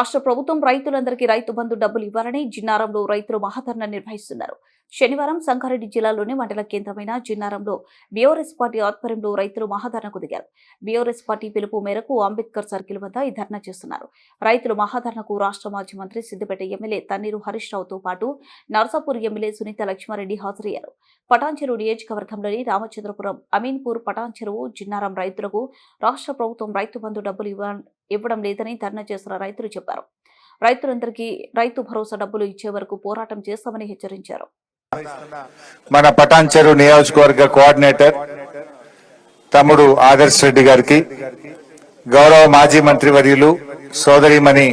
రాష్ట్ర ప్రభుత్వం రైతులందరికీ రైతు బంధు డబ్బులు ఇవ్వాలని జిన్నారంలో రైతులు మహాధరణ నిర్వహిస్తున్నారు. శనివారం సంగారెడ్డి జిల్లాలోని మండల కేంద్రమైన జిన్నారంలో బీఆర్ఎస్ పార్టీ ఆధ్వర్యంలో రైతులు మహాధరణకు దిగారు. బీఆర్ఎస్ పార్టీ పిలుపు మేరకు అంబేద్కర్ సర్కిల్ వద్ద ఈ ధర్నా చేస్తున్నారు. రైతులు మహాధరణకు రాష్ట్ర మాజీ మంత్రి సిద్దిపేట ఎమ్మెల్యే తన్నీరు హరీష్ రావుతో పాటు నర్సాపూర్ ఎమ్మెల్యే సునీత లక్ష్మారెడ్డి హాజరయ్యారు. పటాన్చెరు నియోజకవర్గంలోని రామచంద్రపురం అమీన్పూర్ పటాన్చెరువు జిన్నారం రైతులకు రాష్ట్ర ప్రభుత్వం రైతు బంధు డబ్బులు ఇవ్వాలని ఇవ్వడం లేదని ధర్నా చేసిన రైతులు చెప్పారు. రైతులందరికీ రైతు భరోసా డబ్బులు ఇచ్చే వరకు పోరాటం చేస్తామని హెచ్చరించారు. మన పటాన్చెరు నియోజకవర్గ కోఆర్డినేటర్ తమ్ముడు ఆదర్శ్ రెడ్డి గారికి గౌరవ మాజీ మంత్రి వర్యులు సోదరిమణి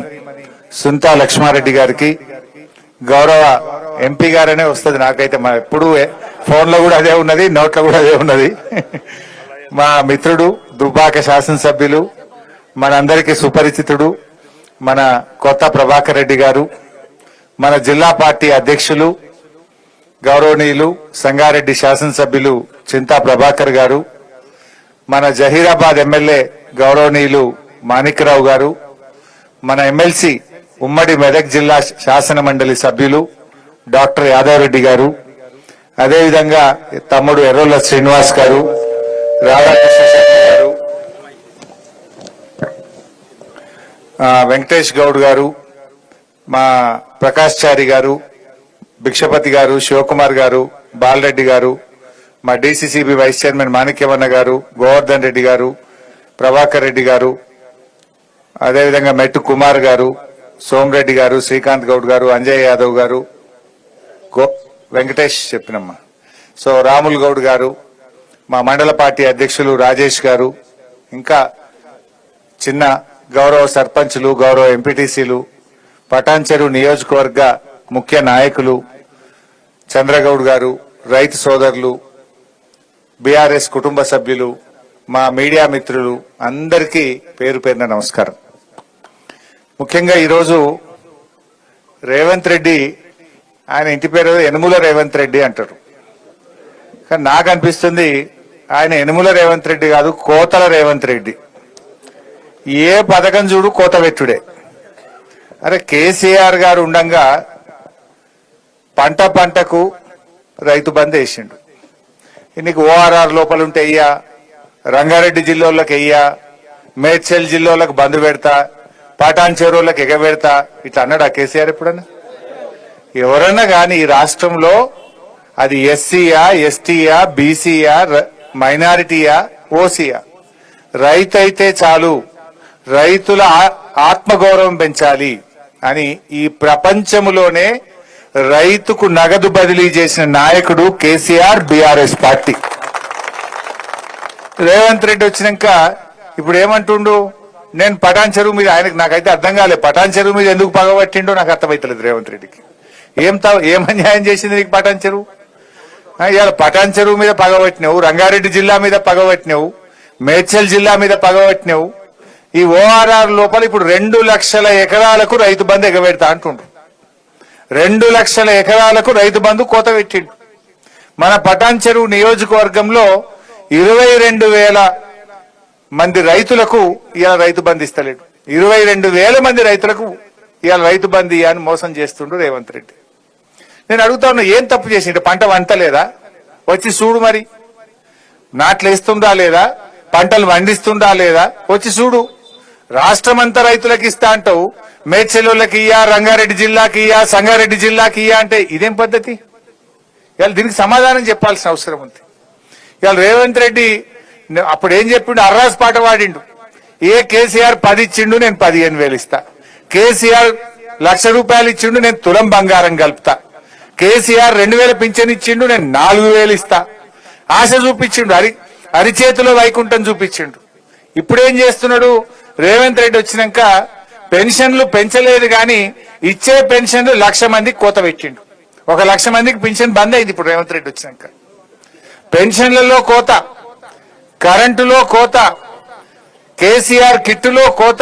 సుంతా లక్ష్మారెడ్డి గారికి గౌరవ ఎంపీ గారనే వస్తుంది నాకైతే. మా ఎప్పుడు ఫోన్లో కూడా అదే ఉన్నది నోట్లో కూడా అదే ఉన్నది. మా మిత్రుడు దుబ్బాక శాసనసభ్యులు మనందరికీ సుపరిచితుడు మన కొత్త ప్రభాకర్ రెడ్డి గారు మన జిల్లా పార్టీ అధ్యక్షులు గౌరవనీయులు సంగారెడ్డి శాసనసభ్యులు చింతా ప్రభాకర్ గారు మన జహీరాబాద్ ఎమ్మెల్యే గౌరవనీయులు మాణిక్రావు గారు మన ఎమ్మెల్సీ ఉమ్మడి మెదక్ జిల్లా శాసన మండలి సభ్యులు డాక్టర్ యాదవ్ రెడ్డి గారు అదేవిధంగా తమ్ముడు ఎర్రోల శ్రీనివాస్ గారు రాధాకృష్ణ వెంకటేష్ గౌడ్ గారు మా ప్రకాష్ చారి గారు భిక్షపతి గారు శివకుమార్ గారు బాలరెడ్డి గారు మా డిసిసిబి వైస్ చైర్మన్ మాణిక్యవన్న గారు గోవర్ధన్ రెడ్డి గారు ప్రభాకర్ రెడ్డి గారు అదేవిధంగా మెట్టు కుమార్ గారు సోమరెడ్డి గారు శ్రీకాంత్ గౌడ్ గారు అంజయ్ యాదవ్ గారు గో వెంకటేష్ చెప్పినమ్మా. సో రాముల్ గౌడ్ గారు మా మండల పార్టీ అధ్యక్షులు రాజేష్ గారు ఇంకా చిన్న గౌరవ సర్పంచులు గౌరవ ఎంపీటీసీలు పటాన్చెరు నియోజకవర్గ ముఖ్య నాయకులు చంద్రగౌడ్ గారు రైతు సోదరులు బీఆర్ఎస్ కుటుంబ సభ్యులు మా మీడియా మిత్రులు అందరికీ పేరు పేరున నమస్కారం. ముఖ్యంగా ఈరోజు రేవంత్ రెడ్డి ఆయన ఇంటి పేరు ఎనుముల రేవంత్ రెడ్డి అంటారు. కానీ నాకు అనిపిస్తుంది ఆయన ఎనుముల రేవంత్ రెడ్డి కాదు కోతల రేవంత్ రెడ్డి. ఏ పథకం చూడు కోత పెట్టుడే. అరే కేసీఆర్ గారు ఉండంగా పంట పంటకు రైతు బంద్ వేసిండు. నీకు ఓఆర్ఆర్ లోపల ఉంటే అయ్యా రంగారెడ్డి జిల్లాలకు అయ్యా మేడ్చల్ జిల్లాలకు బంద్ పెడతా పాటాన్ చెరువులకు ఎగబెడతా ఇట్లా ఆ కేసీఆర్ ఎప్పుడన్నా? ఎవరన్నా కానీ ఈ రాష్ట్రంలో అది ఎస్సీయా ఎస్టీయా బీసీయా మైనారిటీయా ఓసీయా. రైతు అయితే చాలు. రైతుల ఆత్మగౌరవం పెంచాలి అని ఈ ప్రపంచములోనే రైతుకు నగదు బదిలీ చేసిన నాయకుడు KCR BRS party. Revanth Reddy వచ్చినాక ఇప్పుడు ఏమంటుండు? నేను పటాన్ చెరువు మీద ఆయనకు నాకైతే అర్థం కాలేదు పటాన్ చెరువు మీద ఎందుకు పగబట్టిండో నాకు అర్థమైతలేదు రేవంత్ రెడ్డికి. ఏం తా- ఏం అన్యాయం చేసింది నీకు పటాన్ చెరువు? ఇవాళ పటాన్ చెరువు మీద పగబట్టినావు రంగారెడ్డి జిల్లా మీద పగబట్టినావు మేడ్చల్ జిల్లా మీద పగబట్టినావు ఈ ఓఆర్ఆర్ లోపల ఇప్పుడు రెండు లక్షల ఎకరాలకు రైతు బంధు ఎగబెడతా అంటుండ్రు. రెండు లక్షల ఎకరాలకు రైతు బంధు కోత పెట్టిండు. మన పటాన్ చెరువు నియోజకవర్గంలో ఇరవై రెండు వేల మంది రైతులకు ఇలా రైతు బంధు ఇస్తలేడు. ఇరవై రెండు వేల మంది రైతులకు ఇలా రైతు బంధు ఇయ్య అని మోసం చేస్తుండ్రు రేవంత్ రెడ్డి. నేను అడుగుతా ఉన్నా ఏం తప్పు చేసిండు పంట వంటలేదా వచ్చి చూడు మరి. నాట్లు వేస్తుందా లేదా? పంటలు వండిస్తుందా లేదా? వచ్చి చూడు. రాష్ట్రమంతా రైతులకు ఇస్తా అంటావు. మేడ్చెల్లులకి ఇయ్యా రంగారెడ్డి జిల్లాకి ఇయ్యా సంగారెడ్డి జిల్లాకి ఇయ్యా అంటే ఇదేం పద్ధతి? ఇవాళ దీనికి సమాధానం చెప్పాల్సిన అవసరం ఉంది. ఇవాళ రేవంత్ రెడ్డి అప్పుడు ఏం చెప్పిండు? అర్రాస్ పాట పాడిండు. ఏ కేసీఆర్ పది ఇచ్చిండు నేను పదిహేను వేలు ఇస్తా. కేసీఆర్ లక్ష రూపాయలు ఇచ్చిండు నేను తులం బంగారం కలుపుతా. కేసీఆర్ రెండు వేల పింఛన్ ఇచ్చిండు నేను నాలుగు వేలు ఇస్తా. ఆశ చూపించిండు అరి అరిచేతిలో వైకుంఠం చూపించిండు. ఇప్పుడేం చేస్తున్నాడు? రేవంత్ రెడ్డి వచ్చినాక పెన్షన్లు పెంచలేదు కానీ ఇచ్చే పెన్షన్లు లక్ష మందికి కోత పెట్టిండు. ఒక లక్ష మందికి పెన్షన్ బంద్ అయింది ఇప్పుడు రేవంత్ రెడ్డి వచ్చినాక. పెన్షన్లలో కోత కరెంటులో కోత కేసీఆర్ కిట్టులో కోత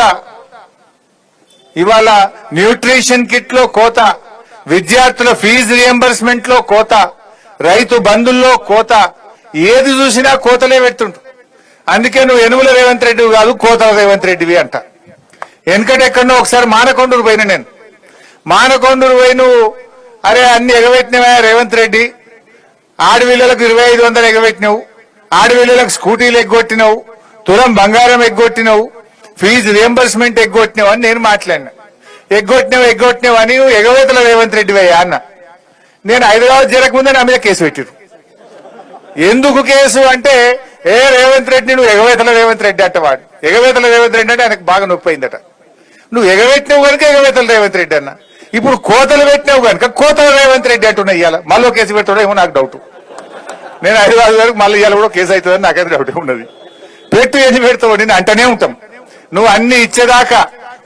ఇవాళ న్యూట్రిషన్ కిట్లో కోత విద్యార్థుల ఫీజు రియంబర్స్మెంట్లో కోత రైతు బంధుల్లో కోత ఏది చూసినా కోతలే పెడుతుంటు అందుకే నువ్వు ఎనుముల రేవంత్ రెడ్డి కాదు కోతల రేవంత్ రెడ్డివి అంట. వెనకటెక్కడో ఒకసారి మానకొండూరు పోయిన నేను. మానకొండూరు పోయి నువ్వు అరే అన్ని ఎగబెట్టినవా రేవంత్ రెడ్డి. ఆడవిళ్ళలకు ఇరవై ఐదు వందలు ఎగబెట్టినావు. ఆడవిళ్ళలకు స్కూటీలు ఎగ్గొట్టినావు. తులం బంగారం ఎగ్గొట్టినావు. ఫీజు రియంబర్స్మెంట్ ఎగ్గొట్టినావు అని నేను మాట్లాడినా. ఎగ్గొట్టినావు ఎగ్గొట్టినావు అని నువ్వు ఎగవేతల రేవంత్ రెడ్డి అయ్యా అన్న. నేను హైదరాబాద్ చేరకముందే నా మీద కేసు పెట్టారు ఎందుకు కేసు అంటే ఏ రేవంత్ రెడ్డి నువ్వు ఎగవేతల రేవంత్ రెడ్డి అంటవాడు ఎగవేతల రేవంత్ రెడ్డి అంటే ఆయనకు బాగా నొప్పి అయిందట. నువ్వు ఎగవేట్టినావు కనుక ఎగవేతల రేవంత్ రెడ్డి అన్న. ఇప్పుడు కోతలు పెట్టినావు కనుక కోతల రేవంత్ రెడ్డి అంటున్నా ఇవాళ మళ్ళీ కేసు పెట్టడం ఏమో నాకు డౌట్ నేను హైదరాబాద్ వరకు మళ్ళీ ఇవాళ కూడా కేసు అవుతుందని నాకైతే డౌట్ ఉన్నది. పెట్టు ఏది పెడతావు నేను అంటనే ఉంటాం. నువ్వు అన్ని ఇచ్చేదాకా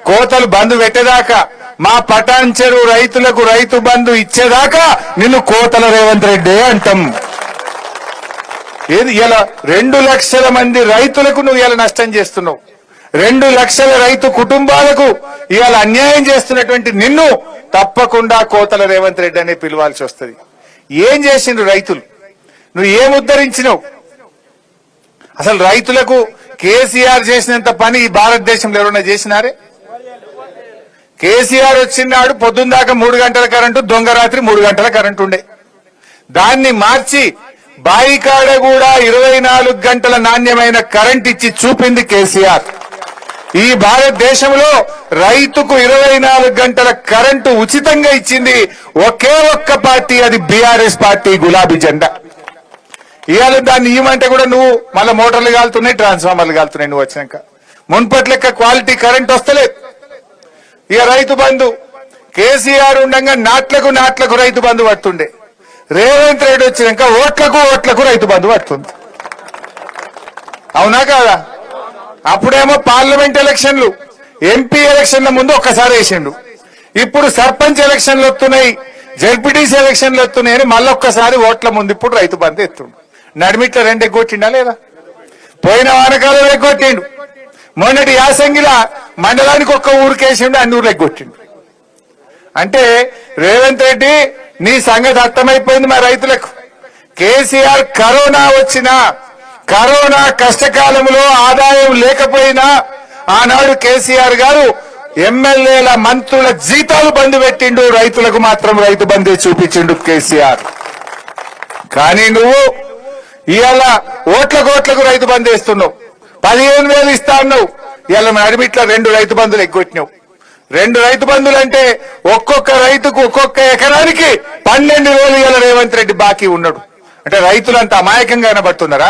కోతలు బంధు పెట్టేదాకా మా పటాన్ చెరువు రైతులకు రైతు బంధు ఇచ్చేదాకా నిన్ను కోతల రేవంత్ రెడ్డి అంటాం. ఏది ఇలా రెండు లక్షల మంది రైతులకు నువ్వు ఇలా నష్టం చేస్తున్నావు. రెండు లక్షల రైతు కుటుంబాలకు ఇవాళ అన్యాయం చేస్తున్నటువంటి నిన్ను తప్పకుండా కోతల రేవంత్ రెడ్డి అనే పిలవాల్సి వస్తుంది. ఏం చేసిండ్రు రైతులు? నువ్వు ఏం ఉద్ధరించినావు? అసలు రైతులకు కేసీఆర్ చేసినంత పని ఈ భారతదేశంలో ఎవరన్నా చేసినారే? కేసీఆర్ వచ్చినాడు పొద్దున్న దాకా మూడు గంటల కరెంటు దొంగ రాత్రి మూడు గంటల కరెంటు ఉండే. దాన్ని మార్చి బాయికాడ కూడా ఇరవై నాలుగు గంటల నాణ్యమైన కరెంట్ ఇచ్చి చూపింది కేసీఆర్. ఈ భారతదేశంలో రైతుకు ఇరవై నాలుగు గంటల కరెంటు ఉచితంగా ఇచ్చింది ఒకే ఒక్క పార్టీ అది బీఆర్ఎస్ పార్టీ గులాబీ జెండా. ఇవాళ దాన్ని ఇవ్వమంటే కూడా నువ్వు మళ్ళీ మోటార్లు కాలుతున్నాయి ట్రాన్స్ఫార్మర్లు కాలుతున్నాయి నువ్వు వచ్చినాక. మున్పటి లెక్క క్వాలిటీ కరెంట్ వస్తలేదు. ఇక రైతు బంధు కేసీఆర్ ఉండగా నాట్లకు నాట్లకు రైతు బంధు పడుతుండే. రేవంత్ రెడ్డి వచ్చినాక ఓట్లకు ఓట్లకు రైతు బంధు పడుతుంది. అవునా కాదా? అప్పుడేమో పార్లమెంట్ ఎలక్షన్లు ఎంపీ ఎలక్షన్ల ముందు ఒక్కసారి వేసిండు. ఇప్పుడు సర్పంచ్ ఎలక్షన్లు వస్తున్నాయి జడ్పీటీసీ ఎలక్షన్లు వస్తున్నాయి అని మళ్ళీ ఒక్కసారి ఓట్ల ముందు ఇప్పుడు రైతు బంధు ఎత్తుండు. నడిమిట్ల రెండు ఎగ్గొట్టిండా లేదా? పోయిన వానకాలం ఎగ్గొట్టిండు. మొన్నటి యాసంగిల మండలానికి ఒక్క ఊరికేసిండు అన్ని ఊర్లు ఎగ్గొట్టిండు. అంటే రేవంత్ రెడ్డి నీ సంగతి అర్థమైపోయింది మా రైతులకు. కేసీఆర్ కరోనా వచ్చినా కరోనా కష్టకాలంలో ఆదాయం లేకపోయినా ఆనాడు కేసీఆర్ గారు ఎమ్మెల్యేల మంత్రుల జీతాలు బంద్ పెట్టిండు రైతులకు మాత్రం రైతు బందే చూపించిండు కేసీఆర్. కానీ నువ్వు ఇవాళ ఓట్ల కోట్లకు రైతు బంద్ వేస్తున్నావు. పదిహేను వేలు ఇస్తా అన్నావు. ఇవాళ నడిమిట్ల రెండు రైతు బంధులు ఎగ్గొట్టినావు. రెండు రైతు బంధులు అంటే ఒక్కొక్క రైతుకు ఒక్కొక్క ఎకరానికి పన్నెండు వేలు ఇవాళ రేవంత్ రెడ్డి బాకీ ఉన్నాడు. అంటే రైతులంతా అమాయకంగా కనబడుతున్నారా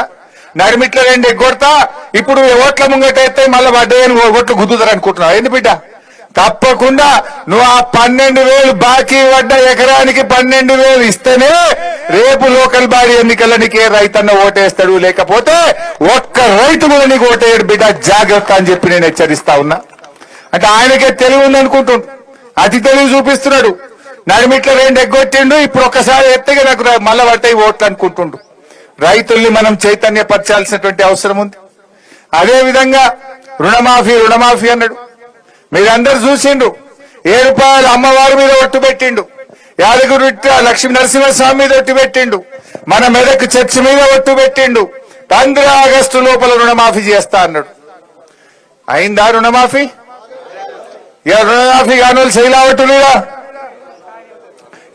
నడిమిట్ల రెండు ఎగ్గొడతా ఇప్పుడు ఓట్ల ముంగట అయితే మళ్ళీ వడ్డేని ఓట్లు గుద్దుతారు అనుకుంటున్నావు ఏంది బిడ్డ? తప్పకుండా నువ్వు ఆ పన్నెండు వేలు బాకీ పడ్డ ఎకరానికి పన్నెండు వేలు ఇస్తేనే రేపు లోకల్ బాడీ ఎన్నికల నీకే రైతన్న ఓటేస్తాడు? లేకపోతే ఒక్క రైతు కూడా నీకు ఓటేయడు బిడ్డ. జాగ్రత్త అని చెప్పి నేను హెచ్చరిస్తా ఉన్నా. అంటే ఆయనకే తెలివి ఉంది అనుకుంటుండు. అతి తెలివి చూపిస్తున్నాడు. నడిమిట్ల రెండు ఎగ్గొట్టిండు ఇప్పుడు ఒక్కసారి ఎత్తగా నాకు రా- మళ్ళా పట్టాయి ఓట్లు అనుకుంటుండు. రైతుల్ని మనం చైతన్యపరచాల్సినటువంటి అవసరం ఉంది. అదే విధంగా రుణమాఫీ రుణమాఫీ అన్నాడు. మీరందరూ చూసిండు ఏ రూపాయలు అమ్మవారి మీద ఒట్టు పెట్టిండు. యాదగిరి లక్ష్మీ నరసింహస్వామి మీద ఒట్టు పెట్టిండు. మన మెదక్ చర్చి మీద ఒట్టు పెట్టిండు. పంద్ర ఆగస్టు లోపల రుణమాఫీ చేస్తా అన్నాడు. అయిందా రుణమాఫీ? ఇక రుణమాఫీ కాని వాళ్ళు లేదా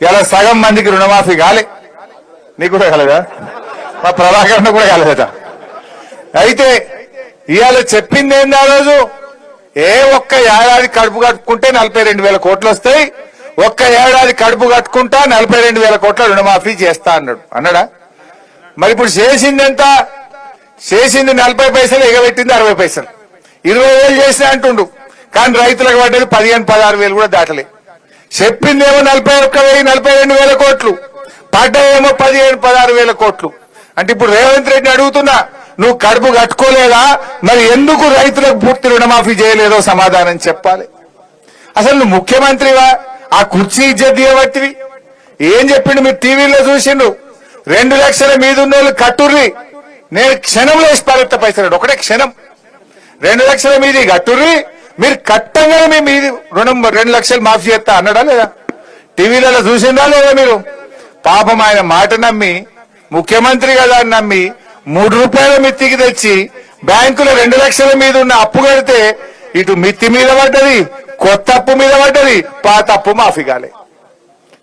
ఇలా సగం మందికి రుణమాఫీ కాలే. నీకు కూడా కాలేదా? మా ప్రభాకరణ కూడా కాలేదట. అయితే ఇవాళ చెప్పింది ఏంది ఆ రోజు? ఏ ఒక్క ఏడాది కడుపు కట్టుకుంటే నలభై రెండు వేల కోట్లు వస్తాయి. ఒక్క ఏడాది కడుపు కట్టుకుంటా నలభై రెండు వేల కోట్ల రుణమాఫీ చేస్తా అన్నాడు. అన్నాడా? మరి ఇప్పుడు చేసింది ఎంత చేసింది నలభై పైసలు ఎగబెట్టింది అరవై పైసలు. ఇరవై వేలు చేసిన అంటుండు. కానీ రైతులకు పడ్డది పదిహేను పదహారు వేలు కూడా దాటలే. చెప్పిందేమో నలభై ఒక్క వెయ్యి నలభై రెండు వేల కోట్లు. పడ్డాయేమో పదిహేను పదహారు వేల కోట్లు. అంటే ఇప్పుడు రేవంత్ రెడ్డి అడుగుతున్నా నువ్వు కడుపు కట్టుకోలేదా? మరి ఎందుకు రైతులకు పూర్తి రుణమాఫీ చేయలేదో సమాధానం చెప్పాలి. అసలు నువ్వు ముఖ్యమంత్రివా? ఆ కుర్చీ ఇజ్జత్ చేయబట్టివి ఏం చెప్పిండు? మీరు టీవీలో చూసిండు. రెండు లక్షల మీద వాళ్ళు కట్టుర్రి. నేను క్షణంలో వేసి పారెత్త పైసలు ఒకటే క్షణం. రెండు లక్షల మీది కట్టుర్రి. మీరు కట్టంగానే మీ మీది రుణం రెండు లక్షలు మాఫీ చేస్తా అన్నాడా లేదా? టీవీలలో చూసిందా లేదా మీరు? పాపం ఆయన మాట నమ్మి ముఖ్యమంత్రి కదా అని నమ్మి మూడు రూపాయల మిత్తికి తెచ్చి బ్యాంకులో రెండు లక్షల మీద ఉన్న అప్పు కడితే ఇటు మిత్తి మీద పడ్డది కొత్త అప్పు మీద పడ్డది పాత అప్పు మాఫీ కాలే.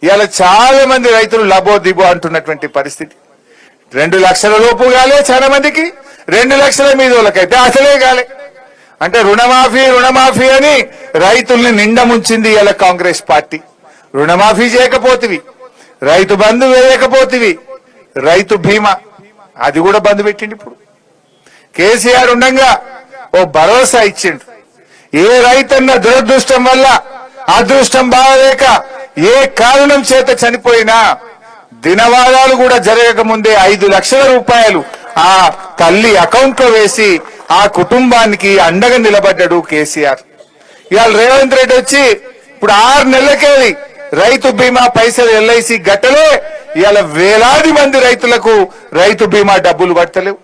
ఇవాళ చాలా మంది రైతులు లబో దిబో అంటున్నటువంటి పరిస్థితి. రెండు లక్షల లోపు కాలే చాలా మందికి రెండు లక్షల మీద వాళ్ళకైతే అసలే కాలే. అంటే రుణమాఫీ రుణమాఫీ అని రైతుల్ని నిండా ముంచింది ఇలా కాంగ్రెస్ పార్టీ. రుణమాఫీ చేయకపోతివి. రైతు బంధు వేయకపోతివి. రైతు బీమా. అది కూడా బంద్ పెట్టిండు ఇప్పుడు. కేసీఆర్ ఉండగా ఓ భరోసా ఇచ్చిండు. ఏ రైతన్న దురదృష్టం వల్ల అదృష్టం బాగలేక ఏ కారణం చేత చనిపోయినా దినవాదాలు కూడా జరగక ముందే ఐదు లక్షల రూపాయలు ఆ తల్లి అకౌంట్లో వేసి ఆ కుటుంబానికి అండగా నిలబడ్డాడు కేసీఆర్. ఇవాళ రేవంత్ రెడ్డి వచ్చి ఇప్పుడు ఆరు నెలలకేది? రైతు బీమా పైసలు ఎల్ఐసి గట్టలే ఇవాళ వేలాది మంది రైతులకు రైతు బీమా డబ్బులు పడతలేవు.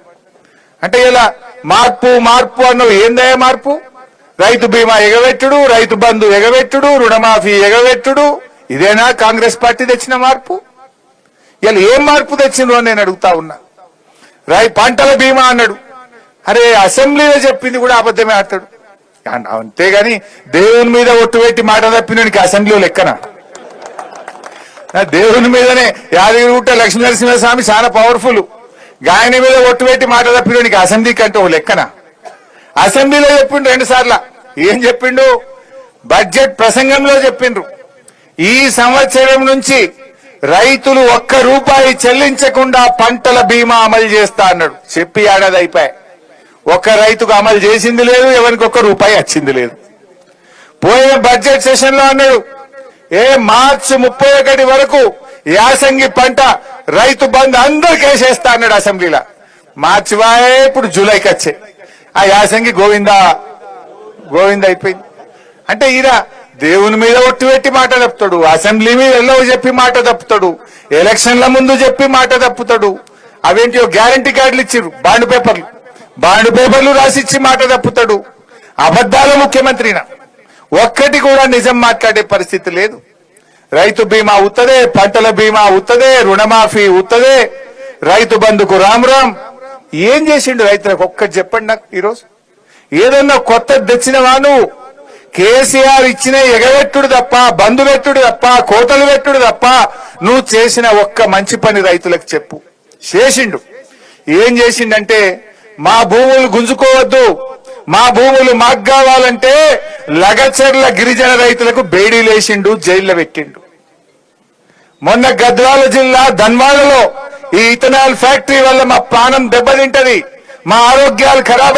అంటే ఇలా మార్పు మార్పు అన్న ఏందయ్య మార్పు? రైతు బీమా ఎగవెట్టుడు రైతు బంధు ఎగవెట్టుడు రుణమాఫీ ఎగవెట్టుడు ఇదేనా కాంగ్రెస్ పార్టీ తెచ్చిన మార్పు? ఇలా ఏం మార్పు తెచ్చిందో అని నేను అడుగుతా ఉన్నా. రై పంటల బీమా అన్నాడు. అరే అసెంబ్లీలో చెప్పింది కూడా అబద్ధమే ఆడతాడు. అంతేగాని దేవుని మీద ఒట్టు పెట్టి మాట తప్పినకి అసెంబ్లీలో లెక్కన? దేవుని మీదనే యాదగిరిగుట్ట లక్ష్మీ నరసింహస్వామి చాలా పవర్ఫుల్ గాయన మీద ఒట్టు పెట్టి మాట తప్పినకి అసెంబ్లీ కంటే ఓ లెక్కన? అసెంబ్లీలో చెప్పిండు రెండు సార్ల. ఏం చెప్పిండు? బడ్జెట్ ప్రసంగంలో చెప్పిండ్రు. ఈ సంవత్సరం నుంచి రైతులు ఒక్క రూపాయి చెల్లించకుండా పంటల బీమా అమలు చేస్తా అన్నాడు. చెప్పి ఏడాది అయిపోయాయి. ఒక్క రైతుకు అమలు చేసింది లేదు ఎవరికి ఒక్క రూపాయి వచ్చింది లేదు. పోయిన బడ్జెట్ సెషన్లో అన్నాడు ఏ మార్చి ముప్పై ఒకటి వరకు యాసంగి పంట రైతు బంధు అందరికి వేసేస్తా అన్నాడు అసెంబ్లీలో. మార్చి వాయే ఇప్పుడు జూలైకి వచ్చే. ఆ యాసంగి గోవిందా గోవింద అయిపోయింది. అంటే ఈయన దేవుని మీద ఒట్టు పెట్టి మాట తప్పుతాడు అసెంబ్లీ మీద ఎల్లో చెప్పి మాట తప్పుతాడు ఎలక్షన్ల ముందు చెప్పి మాట తప్పుతాడు. అవేంటి గ్యారంటీ కార్డులు ఇచ్చిర్రు బాండ్ పేపర్లు. బాండ్ పేపర్లు రాసిచ్చి మాట తప్పుతాడు. అబద్ధాల ముఖ్యమంత్రిన. ఒక్కటి కూడా నిజం మాట్లాడే పరిస్థితి లేదు. రైతు బీమా ఉత్తదే పంటల బీమా ఉత్తదే రుణమాఫీ ఉత్తదే. రైతు బంధుకు రామ్ రామ్. ఏం చేసిండు రైతులకు? ఒక్కటి చెప్పండి నాకు ఈరోజు. ఏదన్నా కొత్త తెచ్చినవా నువ్వు కేసీఆర్ ఇచ్చిన ఎగవెట్టుడు తప్ప బంధు పెట్టుడు తప్ప కోతలు పెట్టుడు తప్ప నువ్వు చేసిన ఒక్క మంచి పని రైతులకు చెప్పు. చేసిండు. ఏం చేసిండంటే మా భూములు గుంజుకోవద్దు. మా భూములు మాకు కావాలంటే లగచర్ల గిరిజన రైతులకు బేడీలేసిండు జైల్లో పెట్టిండు. మొన్న గద్వాల జిల్లా ధన్వాడలో ఈ ఇథనాల్ ఫ్యాక్టరీ వల్ల మా ప్రాణం దెబ్బతింటది. మా ఆరోగ్యాలు ఖరాబ్